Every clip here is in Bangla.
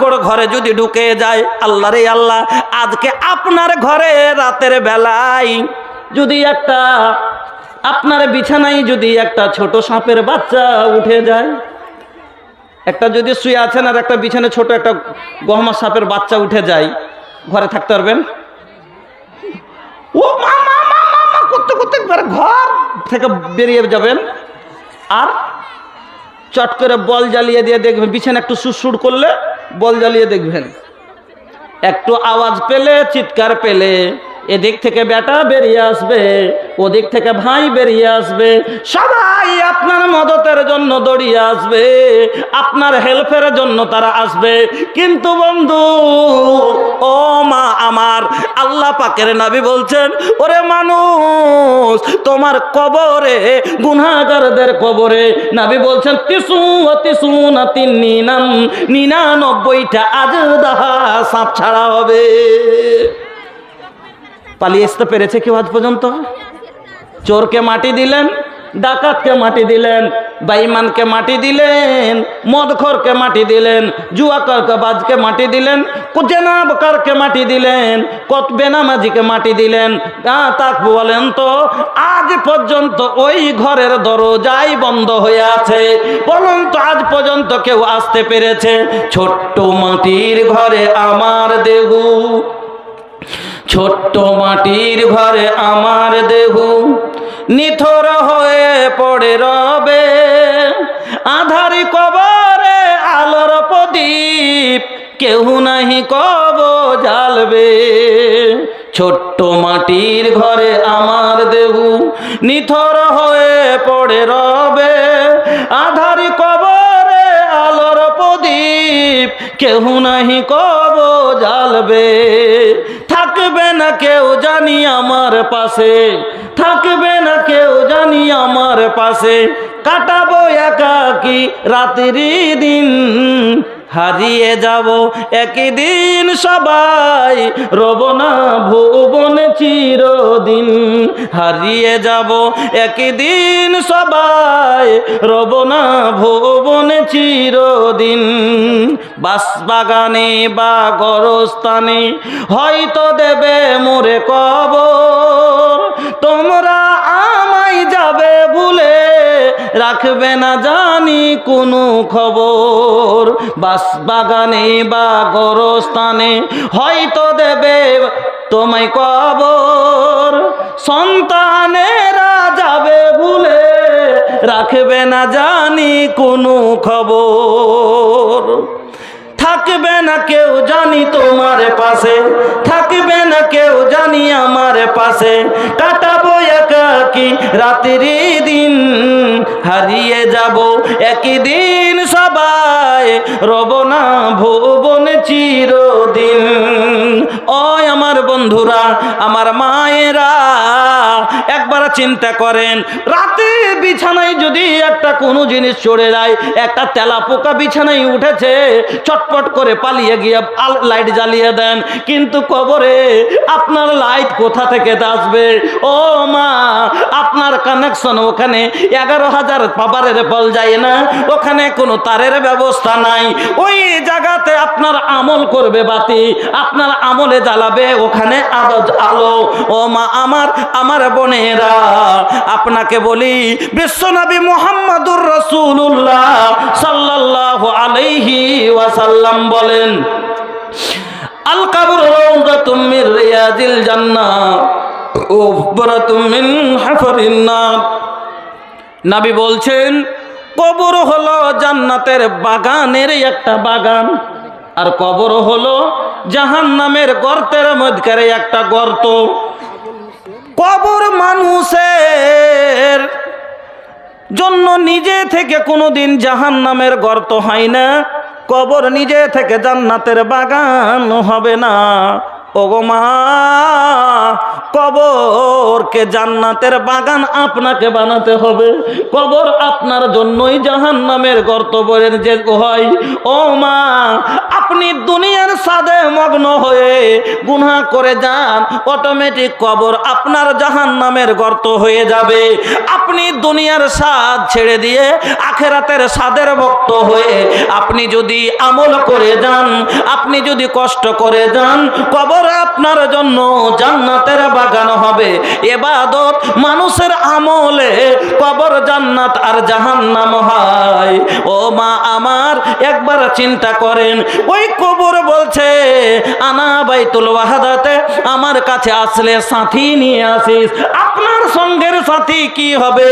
পোকামাকড় ঘরে যদি ঢুকে যায় আল্লাহ রে আল্লাহ, আজকে আপনার ঘরে রাতের বেলায় যদি একটা, আপনার বিছানায় যদি একটা ছোট সাপের বাচ্চা উঠে যায়, একটা যদি শুয়ে আছেন আর একটা বিছানায় ছোট একটা গহমা সাপের বাচ্চা উঠে যায়, ঘরে থাকতে পারবেন? ও মা মা মা মা করতে করতে একবার ঘর থেকে বেরিয়ে যাবেন। আর চট করে বল জ্বালিয়ে দিয়ে দেখবেন বিছানা একটু সুরসুর করলে বল জ্বালিয়ে দেখবেন। একটু আওয়াজ পেলে, চিৎকার পেলে, এদিক থেকে বেটা বেরিয়ে আসবে, ওদিক থেকে ভাই বেরিয়ে আসবে সবাই আপনার মদতের জন্য দৌড়িয়ে আসবে, আপনার হেল্পের জন্য তারা আসবে। কিন্তু বন্ধু, ও মা আমার, আল্লাহ পাকের নাবি বলছেন, ওরে মানুষ, তোমার কবরে, গুনাহগারদের কবরে, নাবি বলছেন, তিসু তিসু না তিন নিনাম নিনানব্বইটা আজ দাহা সাপ ছাড়া হবে। পালিয়ে আসতে পেরেছে কেউ আজ পর্যন্ত? চোরকে মাটি দিলেন ডাকাতকে মাটি দিলেন বাইমানকে মাটি দিলেন, মদখরকে মাটি দিলেন, জুয়াকরকে বাজকে মাটি দিলেন, জেনাবকারকে মাটি দিলেন কত বেনামাজিকে মাটি দিলেন। তাক বলেন তো, আজ পর্যন্ত ওই ঘরের দরজাই বন্ধ হয়ে আছে। বলুন তো, আজ পর্যন্ত কেউ আসতে পেরেছে? ছোট্ট মাটির ঘরে আমার দেহু। ছোট্ট মাটির ঘরে আমার দেহু। নিথর হয়ে পড়ে রবে। আধারি কবরে আলোর প্রদীপ কেউ নাহি কব জ্বালবে। ছোট্ট মাটির ঘরে আমার দেহু নিথর হয়ে পড়ে রবে। আধারি কবরে আলোর প্রদীপ কেউ নাহি কব জ্বালবে। থাকবে না কেউ জানি আমার পাশে, থাকবে জানি আমার পাশে, কাটাবো একাকি রাত্রি দিন। হারিয়ে যাব একদিন সবাই, রব না ভুবন চিরদিন। হারিয়ে যাব একদিন সবাই, রব না ভুবন চিরদিন। বাসবাগানে বা গরস্থানে হয়তো দেবে মোরে কবর রাখবে না জানি কোনো খবর। বাস বাগানে বা গরস্থানে হয়তো দেবে তোমায় কবর। সন্তানেরা যাবে ভুলে রাখবে না জানি কোনো খবর। থাকবে না কেউ জানি তোমার পাশে, থাকবে না কেউ জানি আমার পাশে। কাটাবো একাকি রাত্রি দিন, হারিয়ে যাব একদিন সবাই, রব না ভুবন চিরদিন। ও আমার বন্ধুরা, আমার মায়েরা একবার চিন্তা করেন, রাতে বিছানায় যদি একটা কোনো জিনিস চড়ে যায়, একটা তেলা পোকা বিছানায় উঠেছে, চটপট করে পালিয়ে গিয়ে লাইট জ্বালিয়ে দেন, কিন্তু কবরে আপনার লাইট কোথা থেকে আসবে? ও মা, আপনার কানেকশন ওখানে এগারো হাজার পাবারের বল যায় না, ওখানে কোনো তারের ব্যবস্থা নাই, ওই জায়গাতে আপনার আমল করবে বাতি, আপনার আমলে জ্বালাবে, ওখানে আলো ও মা, আমার আমার বোনেরা আপনাকে বলি বিশ্বনবী মোহাম্মদুর রসুল্লাহ সাল্লাল্লাহু আলাইহি ওয়াসাল্লাম বলেন আল কাবর তুমি রিয়াজিল মিন হাফারিন বলছেন, কবর হলো জান্নাতের বাগানের একটা বাগান, আর কবর হলো জাহান্নামের গর্তের মধ্যকার একটা গর্ত। কবর মানুষের জন্য নিজে থেকে কোনোদিন জাহান নামের গর্ত হয় না। কবর নিজে থেকে জান্নাতের বাগান হবে না। ওগো মা কবরকে জান্নাতের বাগান আপনাকে বানাতে হবে। কবর আপনার জন্যই জাহান নামের গর্ত বলেন যে হয়। ও মা, আপনি দুনিয়ার সাদে মগ্ন হয়ে গুনাহ করে যান অটোমেটিক কবর আপনার জাহান নামের গর্ত হয়ে যাবে। আপনি দুনিয়ার স্বাদ ছেড়ে দিয়ে আখেরাতের স্বাদের ভক্ত হয়ে আপনি যদি আমল করে যান, আপনি যদি কষ্ট করে যান, কবর আপনার জন্য জান্নাতের বাগান হবে। এবাদত মানুষের আমলে কবর, জান্নাত আর জাহান্নাম হয়। ও মা, আমার একবার চিন্তা করেন, ওই কবর বলছে, আনা বাইতুল ওয়াহাদাতে আমার কাছে আসলে সাথী নিয়ে আসিস। আপনার সঙ্গের সাথী কি হবে?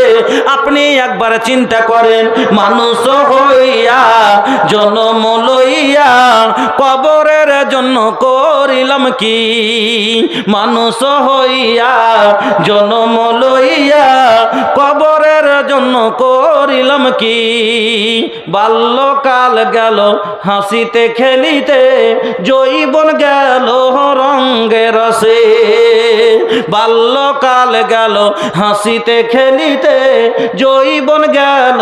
আপনি একবার চিন্তা করেন, মানুষ হইয়া, জনম লইয়া কবরের জন্য করিলাম কি? মানুষ হইয়া, জনম লইয়া কবরের জন্য করিলাম কি? বাল্যকাল গেল, হাসিতে খেলিতে জৈবন গেল রঙ্গে রসে বাল্যকাল গেল, হাসিতে খেলিতে জৈবন গেল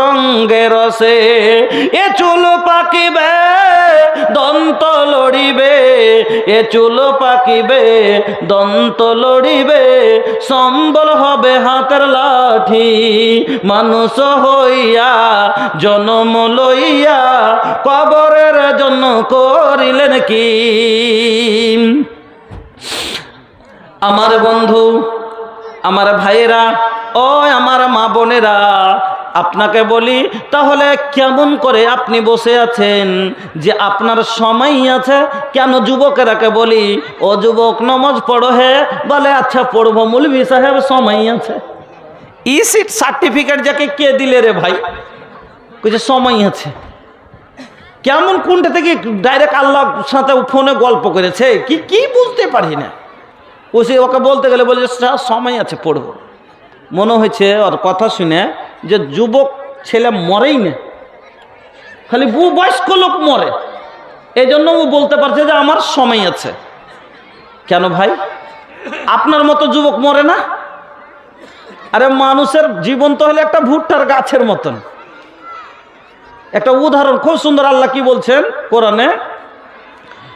রঙ্গে রসে এ চুল পাকিবে দন্ত লড়িবে, এ চুল পাকিবে, দন্ত লড়িবে, সম্বল হবে হাতের লাঠি। মানুষ হইয়া, জনম লইয়া, কবরের জন্য করিলেন কি? আমার বন্ধু, আমার ভাইয়েরা ও আমার মা বোনেরা আপনাকে বলি তাহলে কেমন করে আপনি বসে আছেন? যে আপনার সময় আছে কেন যুবকেরাকে বলি ও যুবক নমাজ পড়ো হে। বলে আচ্ছা পড়ব মুলবি সাহেব সময় আছে। ই সিট সার্টিফিকেট যাকে কে দিলে রে ভাই? কইছে সময় আছে। কেমন কোনটা থেকে ডাইরেক্ট আল্লাহর সাথে ফোনে গল্প করেছে? কি কি বুঝতে পারি না। ও ওকে বলতে গেলে বলে "স্যার, সময় আছে পড়ব। মনে হয়েছে ওর কথা শুনে যে যুবক ছেলে মরেই না। খালি বু বয়স্ক লোক মরে। এই জন্য ও বলতে পারছে যে আমার সময় আছে। কেন ভাই? আপনার মতো যুবক মরে না? আরে মানুষের জীবন তো হলে একটা ভুট্টার গাছের মতন। একটা উদাহরণ, খুব সুন্দর আল্লাহ কি বলছেন কোরআনে?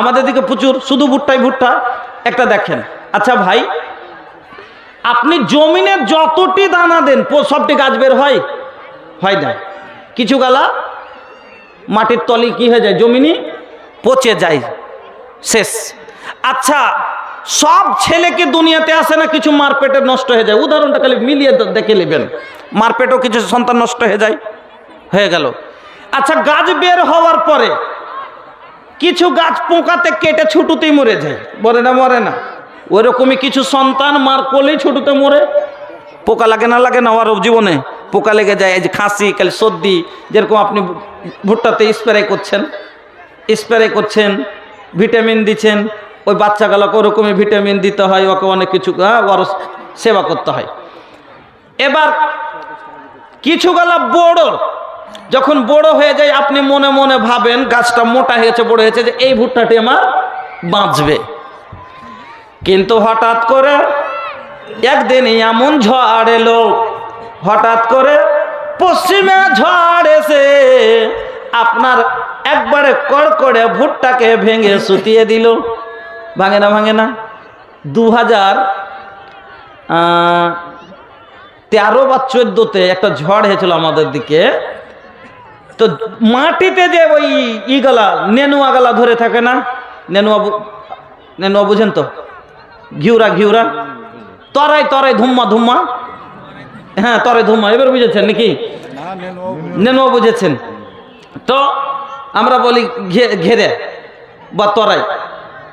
আমাদের দিকে প্রচুর শুধু ভুট্টাই ভুট্টা, একটা দেখেন। আচ্ছা ভাই, আপনি জমিনে যতটি দানা দেন সবটি গাছ বের হয়? হয় না। কিছু গালা মাটির তলে কি হয়ে যায়? জমিনি পচে যায়। শেষ। আচ্ছা সব ছেলেকে দুনিয়াতে আসে না কিছু মারপেটে নষ্ট হয়ে যায়? উদাহরণটা খালি মিলিয়ে দেখে নেবেন। মারপেটেও কিছু সন্তান নষ্ট হয়ে যায়। হয়ে গেল। আচ্ছা গাছ বের হওয়ার পরে কিছু গাছ পোকাতে কেটে ছুটুতেই মরে যায়। মরে না মরে না। ওইরকমই কিছু সন্তান মার কোলেই ছুটুতে মরে। পোকা লাগে না লাগে না ওর জীবনে। পোকা লেগে যায় এই যে খাসি কালে সর্দি যেরকম আপনি ভুট্টাতে স্প্রে করছেন স্প্রে করছেন ভিটামিন দিচ্ছেন ওই বাচ্চাগুলোকে ওরকমই ভিটামিন দিতে হয় ওকে অনেক কিছু হ্যাঁ, ওর সেবা করতে হয়। এবার কিছু গালা বড় যখন বড় হয়ে যায়, আপনি মনে মনে ভাবেন, গাছটা মোটা হয়েছে, বড় হয়েছে, যে এই ভুট্টাটি আমার বাঁচবে। কিন্তু হঠাৎ করে একদিন এমন ঝড় এলো, হঠাৎ করে পশ্চিমে ঝড় এসে আপনার একবারে কড়কড়ে ভুট্টাকে ভেঙে সুতিয়ে দিল। ভাঙে না ভাঙে না। দু হাজার তেরো বা চোদ্দোতে একটা ঝড় হয়েছিল আমাদের দিকে। তো মাটিতে যে ওই ইগলা, নেনুয়া গলা ধরে থাকে না? নেনুয়া নেনুয়া বুঝেন তো? ঘিউরা ঘিউরা। তরাই তরাই ধুম্মা ধুম্মা। হ্যাঁ তরাই ধুম্মা। এবার বুঝেছেন নাকি? নেনুয়া বুঝেছেন। তো আমরা বলি ঘেরে বা তরাই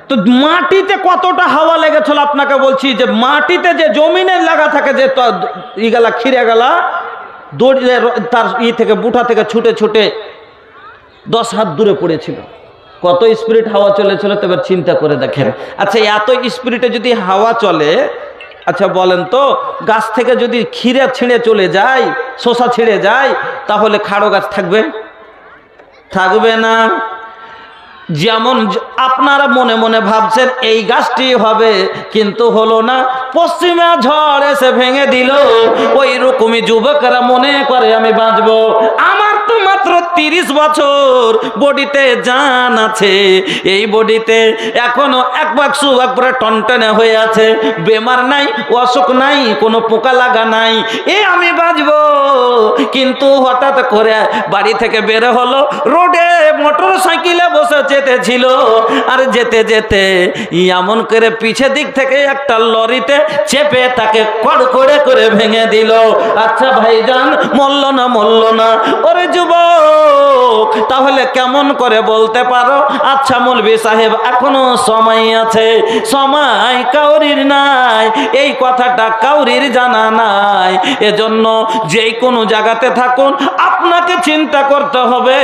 তো মাটিতে কতটা হাওয়া লেগেছিল আপনাকে বলছি যে মাটিতে যে জমিনে লাগা থাকে যে ত- ই গেলা খিরে গেলা দৌড়িয়ে র- তার ই থেকে বুঠা থেকে ছুটে ছুটে দশ হাত দূরে পড়েছিল। কত স্পিরিট হাওয়া চলেছিল তবে চিন্তা করে দেখেন। আচ্ছা এত স্পিরিটে যদি হাওয়া চলে আচ্ছা বলেন তো, গাছ থেকে যদি ক্ষীরে ছিঁড়ে চলে যায়, শশা ছিঁড়ে যায়, তাহলে খাড়ো গাছ থাকবে? থাকবে না। যেমন আপনারা মনে মনে ভাবছেন, এই গাছটি হবে, কিন্তু হলো না। পশ্চিমে ঝড় এসে ভেঙে দিল। ওই রকমই যুবকরা মনে করে, আমি বাঁচব। আমার তো মাত্র তিরিশ বছর, বডিতে জান আছে। এই বডিতে এখনও এক বাক্সু একবারে টনটনে হয়ে আছে। বেমার নাই, অসুখ নাই, কোনো পোকা লাগা নাই। এ আমি বাঁচবো। কিন্তু হঠাৎ করে বাড়ি থেকে বের হলো, রোডে মোটর সাইকেলে বসে যেতেছিল আর যেতে যেতে এমন করে পিছে দিক থেকে একটা লরিতে চেপে তাকে কড় করে ভেঙে দিল। আচ্ছা ভাইজান, মরল না মরল না? ওরে যুবক, তাহলে কেমন করে বলতে পারো? আচ্ছা মৌলবি সাহেব, এখনও সময় আছে। সময় কাউরির নাই। এই কথাটা কাউরির জানা নাই। এজন্য যে কোনো জায়গাতে থাকুন, আপনাকে চিন্তা করতে হবে।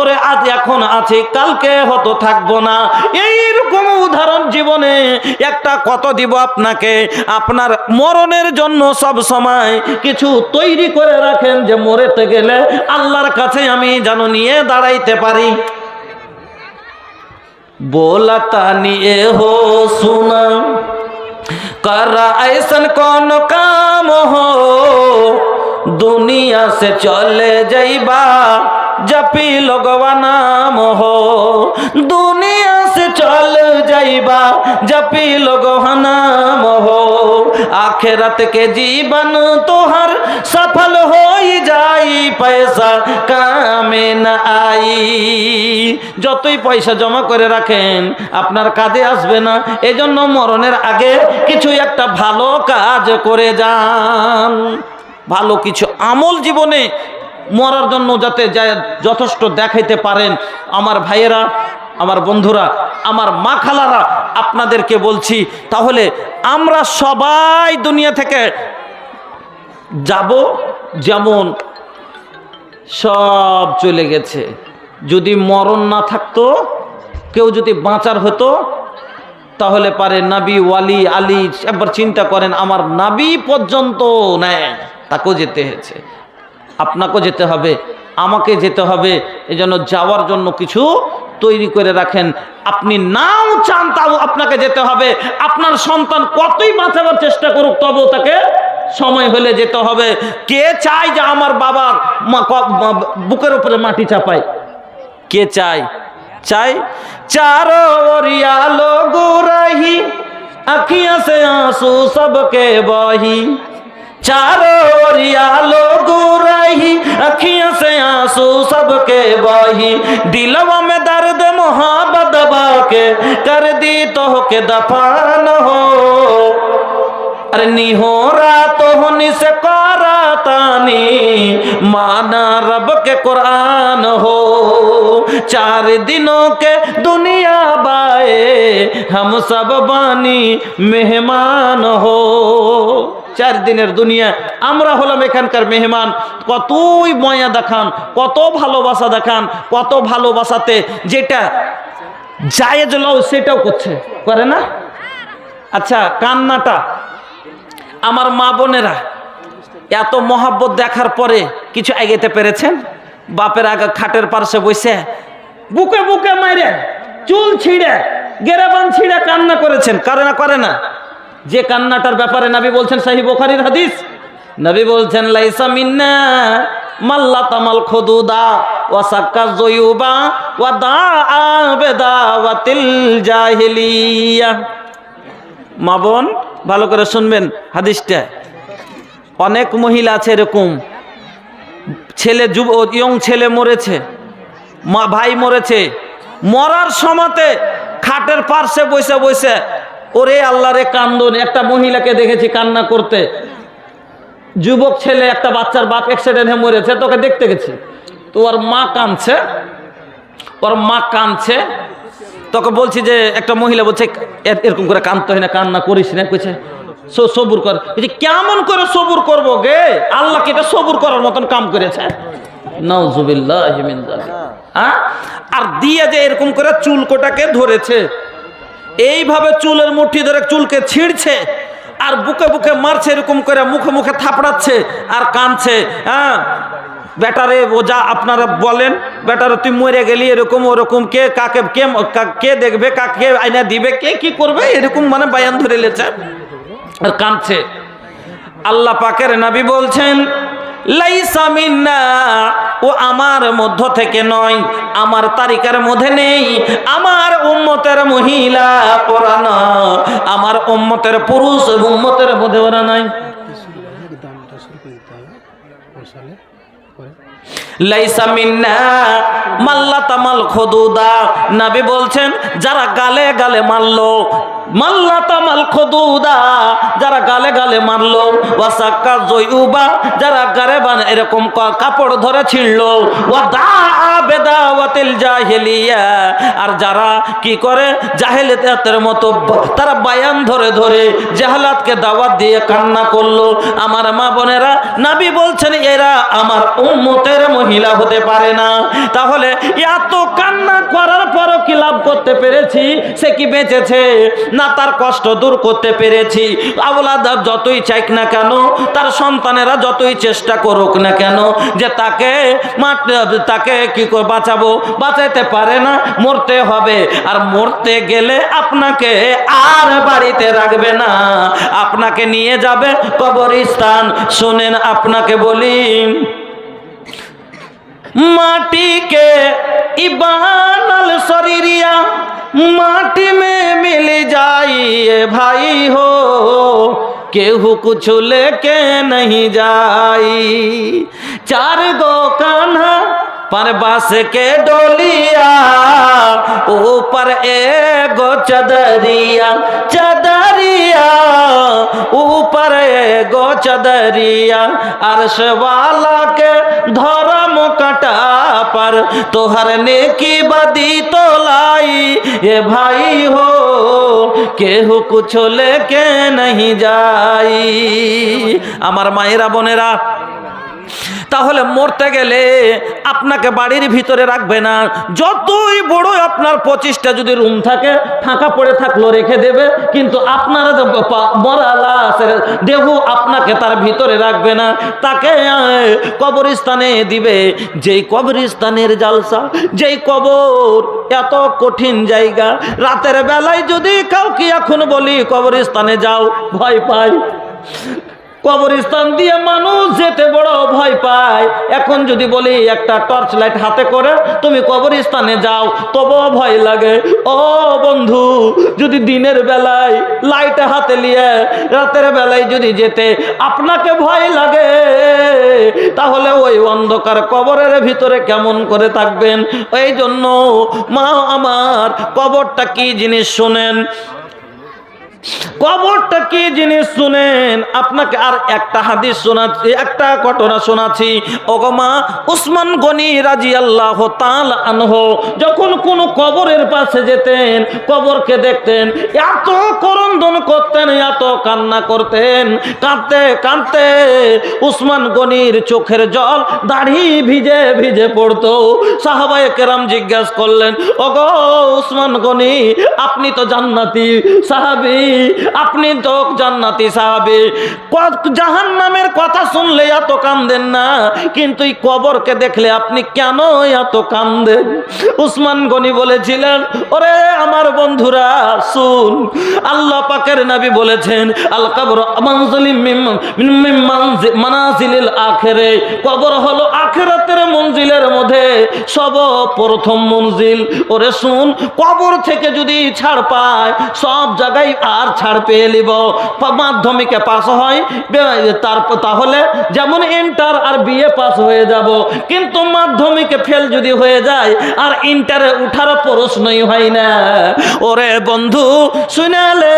ওরে আজ এখন আছি কালকে হতো থাকবো না এইরকম উদাহরণ জীবনে একটা কত দিব আপনাকে আপনার মরণের জন্য সব সময় কিছু তৈরি করে রাখেন যে মরেতে গেলে আল্লাহর কাছে আমি যেন নিয়ে দাঁড়াইতে পারি बोलता निये हो सुना कर ऐसन कौन काम हो দুনিয়া সে চলে যাইবা, জাপি লগবা নাম হো। দুনিয়া সে চল যাইবা, জাপি লগবা নাম হো। আখেরাত কে জীবন তোহার সফল হই যাই, পয়সা কামে না আই। যতই পয়সা জমা করে রাখেন, আপনার কাজে আসবে না। এজন্য মরণের আগে কিছু একটা ভালো কাজ করে যান। ভালো কিছু আমল জীবনে মরার জন্য যাতে যথেষ্ট দেখাইতে পারেন। আমার ভাইয়েরা, আমার বন্ধুরা, আমার মা খালারা, আপনাদেরকে বলছি, তাহলে আমরা সবাই দুনিয়া থেকে যাব যেমন সব চলে গেছে। যদি মরণ না থাকতো, কেউ যদি বাঁচার হতো, তাহলে পারে নাবি, ওয়ালি, আলী, একবার চিন্তা করেন, আমার নাবি পর্যন্ত নেয়। তাকেও যেতে হয়েছে। আপনাকেও যেতে হবে, আমাকে যেতে হবে, এজন্য যাওয়ার জন্য কিছু তৈরি করে রাখেন। আপনি নাও চান তাও আপনাকে যেতে হবে। আপনার সন্তান কতই বাঁচাবার চেষ্টা করুক, তবেও তাকে সময় হলে যেতে হবে। কে চায় যে আমার বাবার বুকের উপরে মাটি চাপায়? কে চায়? চাই চারো ওরিয়ালো গুরাহি আখিয়া সে আঁসু সবকে বহি। চারো दरिया লোগো রাহি আখিয়া से आँसू सबके बही। दिलवा में दर्द, मोहब्बत दबा के कर दी तोह के दफ़ा न हो। अरे निहोरा तो होनी से करातानी माना रब के कुरान हो चार दिनों के दुनिया बाए हम सब बानी मेहमान हो চার দিনের দুনিয়া আমরা হলাম এখানকার মেহমান কতই ময়া দেখান কত ভালোবাসা দেখান কত ভালোবাসাতে যেটা জায়েজ লও সেটাও করছে করে না আচ্ছা কান্নাটা আমার মা বোনেরা, এত মহাব্বত দেখার পরে কিছু এগেতে পেরেছেন? বাপের আগে খাটের পার্শ্বে বসে বুকে বুকে মাইরে চুল ছিঁড়ে, গেরাবান ছিঁড়ে কান্না করেছেন। করে না করে না? যে কান্নাটার ব্যাপারে নবী বলছেন সাহি বোখারির হাদিস, নবী বলছেন, লাইসা মিন্না মাল্লা তামাল খদুদা ওয়া সাক্কা জয়ুবা ওয়া দা আবেদা ওয়া তিল জাহিলিয়া। মা বোন, ভালো করে শুনবেন হাদিসটা। অনেক মহিলা আছে এরকম। ছেলে যুব ইয়ং ছেলে মরেছে, মা ভাই মরেছে। মরার সময়তে খাটের পার্শ্বে বসে বসে ওরে আল্লাহ রে কান্দন, একটা মহিলাকে দেখেছি কান্না করতে। যুবক ছেলে, একটা বাচ্চার বাপ অ্যাক্সিডেন্ট হয়ে মরেছে, তোকে দেখতে গেছি। তো ওর মা কাঁদছে, ওর মা কাঁদছে তোকে বলছি যে একটা মহিলা বলছে এরকম করে কাঁদতে হয় না, কান্না করিস না। কইছে, "সো- সবুর কর। এই যে কেমন করে সবুর করব গে? আল্লাহকে এটা সবুর করার মতন কাম করেছে। হ্যাঁ? আর দিয়ে যে এরকম করে চুলকোটাকে ধরেছে, এইভাবে চুলের মুঠি ধরে চুলকে ছিঁড়ছে, আর বুকে বুকে মারছে, এরকম করে মুখে মুখে থাপড়াচ্ছে, আর কানছে হ্যাঁ? বেটারে ও যা আপনারা বলেন, বেটারে তুই মরে গেলি, এরকম ওরকম কে, কাকে, কে কে দেখবে, কাকে আইনা দিবে, কে কি করবে, এরকম মানে বায়ান ধরে লেছে আর কাঁদছে। আল্লাহ পাকের নাবি বলছেন, লাইসা মিন্না, ও আমার মধ্য থেকে নয়, আমার তারিকার মধ্যে নেই, আমার উম্মতের মহিলা না, আমার উম্মতের পুরুষ উম্মতের মধ্যে ওরা নাই দামটা শুরু করে দিতে হবে ওই সালে পরে লাইসা মিন্না মাল্লা তামাল খদুদা। নাবি বলছেন, যারা গালে গালে মারলো, মাল্লা তামাল খদুদা, যারা গালে গালে মারলো, ওয়াসাক্কা জয়ুবা, যারা গারে বান এরকম কাপড় ধরে ছিঁড়লো, ওয়াদা বেদাওয়াতিল জাহেলিয়া। আর যারা কি করে? জাহেলিয়াতের মতো তারা বায়ান ধরে ধরে জাহালাতকে দাওয়াত দিয়ে কান্না করল। আমার মা বোনেরা, নাবি বলছেন, এরা আমার উম্মতের মহিলা হতে পারে না। তাহলে এত কান্না করার পরও কি লাভ করতে পেরেছি? সে কি বেঁচেছে? না, তার কষ্ট দূর করতে পেরেছি। আওলাদার যতই চাইক না কেন, তার সন্তানেরা যতই চেষ্টা করুক না কেন, যে তাকে তাকে কি করে বাঁচাবো? বাঁচাইতে পারে না, মরতে হবে। আর মরতে গেলে আপনাকে আর বাড়িতে রাখবে না। আপনাকে নিয়ে যাবে কবরস্থান। শোনেন, আপনাকে বলি माटी के इबानल शरीरिया माटी में मिल जाइए भाई हो। केहू कुछ लेके नहीं जाई। चार गो कान्हा पर बस के डोलिया, ऊपर एगो चदरिया। গো চদরিয়া আর সেবালাকে ধরম কাটা পার, তোহার নেকি বাদি তোলাই। এ ভাই হো, কেহ কুছ লেকে নহি যাই আমার মায়েরা বোনেরা তাহলে মরতে গেলে আপনাকে বাড়ির ভিতরে রাখবে না। যতই বড় আপনার পঁচিশটা যদি রুম থাকে, ফাঁকা পড়ে থাকল রেখে দেবে, কিন্তু আপনারা মরা লাশের দেহ আপনাকে তার ভিতরে রাখবে না। তাকে কবরস্থানে দিবে। যেই কবরস্থানের জালসা, যেই কবর এত কঠিন জায়গা, রাতের বেলায় যদি কাউকে এখন বলি কবরস্থানে যাও, ভয় পায়। কবরস্থান দিয়ে মানুষ যেতে বড় ভয় পায়। এখন যদি বলি, একটা টর্চ লাইট হাতে করে তুমি কবরস্থানে যাও, তবুও ভয় লাগে। ও বন্ধু, যদি দিনের বেলায় লাইট হাতে নিয়ে, রাতের বেলায় যদি যেতে আপনাকে ভয় লাগে, তাহলে ওই অন্ধকার কবরের ভিতরে কেমন করে থাকবেন? এই জন্য মা আমার, কবরটা কি জিনিস শোনেন? কবরটা কি জিনিস শুনেন? আপনাকে আর একটা হাদিস শোনাচ্ছি, একটা ঘটনা শোনাচ্ছি। ওগমা উসমান গনি রাজি আল্লাহ তাল আনহ যখন কোন কবরের পাশে যেতেন, কবরকে দেখতেন, এত করন্দন করতেন, এত কান্না করতেন, কাঁদতে কাঁদতে উসমান গনির চোখের জল দাড়ি ভিজে ভিজে পড়তো। সাহাবায় কেরাম জিজ্ঞাস করলেন, ওগো উসমান গনি, আপনি তো জান্নাতি সাহাবি আপনি তো জান্নাতি সাহাবি। জাহান নামের কথা শুনলে এত কান্দেন না, কিন্তু এই কবরকে দেখলে আপনি কেন এত কান্দেন? উসমান গনি বলেছিলেন, ওরে আমার বন্ধুরা, শুন, আল্লাহ পাকের নাবি বলেছেন, আল কবর মানাজিলিল আখেরে। কবর হলো আখেরাতের মঞ্জিলের মধ্যে সব প্রথম মঞ্জিল। ওরে শুন, কবর থেকে যদি ছাড় পায়, সব জায়গায় আর ছাড় পেয়ে নিব মাধ্যমিকে পাস হয় তারপর তাহলে যেমন ইন্টার আর বিএ পাস হয়ে যাব। কিন্তু মাধ্যমিকে ফেল যদি হয়ে যায়, আর ইন্টারে উঠার প্রশ্নই হয় না। ওরে বন্ধু, শুনালে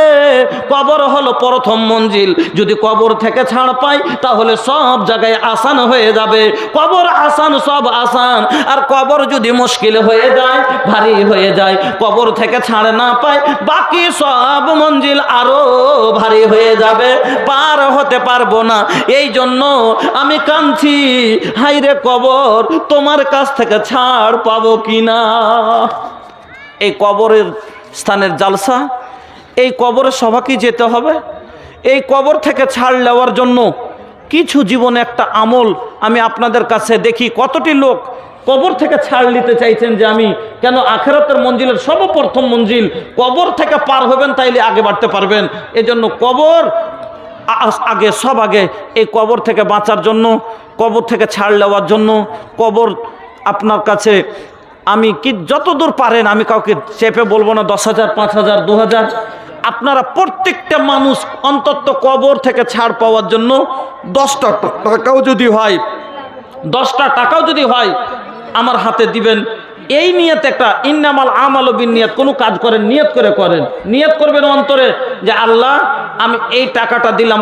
কবর হলো প্রথম মঞ্জিল। যদি কবর থেকে ছাড় পাই, তাহলে সব জায়গায় আসান হয়ে যাবে। কবর আসান, সব আসান। আর কবর যদি মুশকিল হয়ে যায়, ভারী হয়ে যায়। কবর থেকে ছাড় না পাই, বাকি সব মঞ্জিল আরও ভারী হয়ে যাবে, পার হতে পারব না। এই জন্য আমি কাঁদছি হাইরে কবর, তোমার কাছ থেকে ছাড় পাবো কিনা? এই কবরের স্থানের জালসা, এই কবরের সভাকেই যেতে হবে? এই কবর থেকে ছাড় নেওয়ার জন্য কিছু জীবনে একটা আমল আমি আপনাদের কাছে দেখি। কতটি লোক কবর থেকে ছাড় নিতে চাইছেন যে আমি, কেন আখেরাতের মঞ্জিলের সর্বপ্রথম মঞ্জিল কবর থেকে পার হবেন তাইলে আগে বাড়তে পারবেন। এজন্য কবর আগে, সব আগে এই কবর থেকে বাঁচার জন্য, কবর থেকে ছাড় নেওয়ার জন্য, কবর আপনার কাছে আমি কি যতদূর পারেন, আমি কাউকে চেপে বলব না, দশ হাজার, পাঁচ হাজার, দু হাজার। আপনারা প্রত্যেকটা মানুষ অন্তত কবর থেকে ছাড় পাওয়ার জন্য দশটা টাকাও যদি হয়, দশটা টাকাও যদি হয় আমার হাতে দিবেন। এই নিয়ত একটা ইন্নামাল আমাল বিন নিয়ত কোনো কাজ করেন, নিয়ত করে করেন। নিয়ত করবেন অন্তরে যে, আল্লাহ, আমি এই টাকাটা দিলাম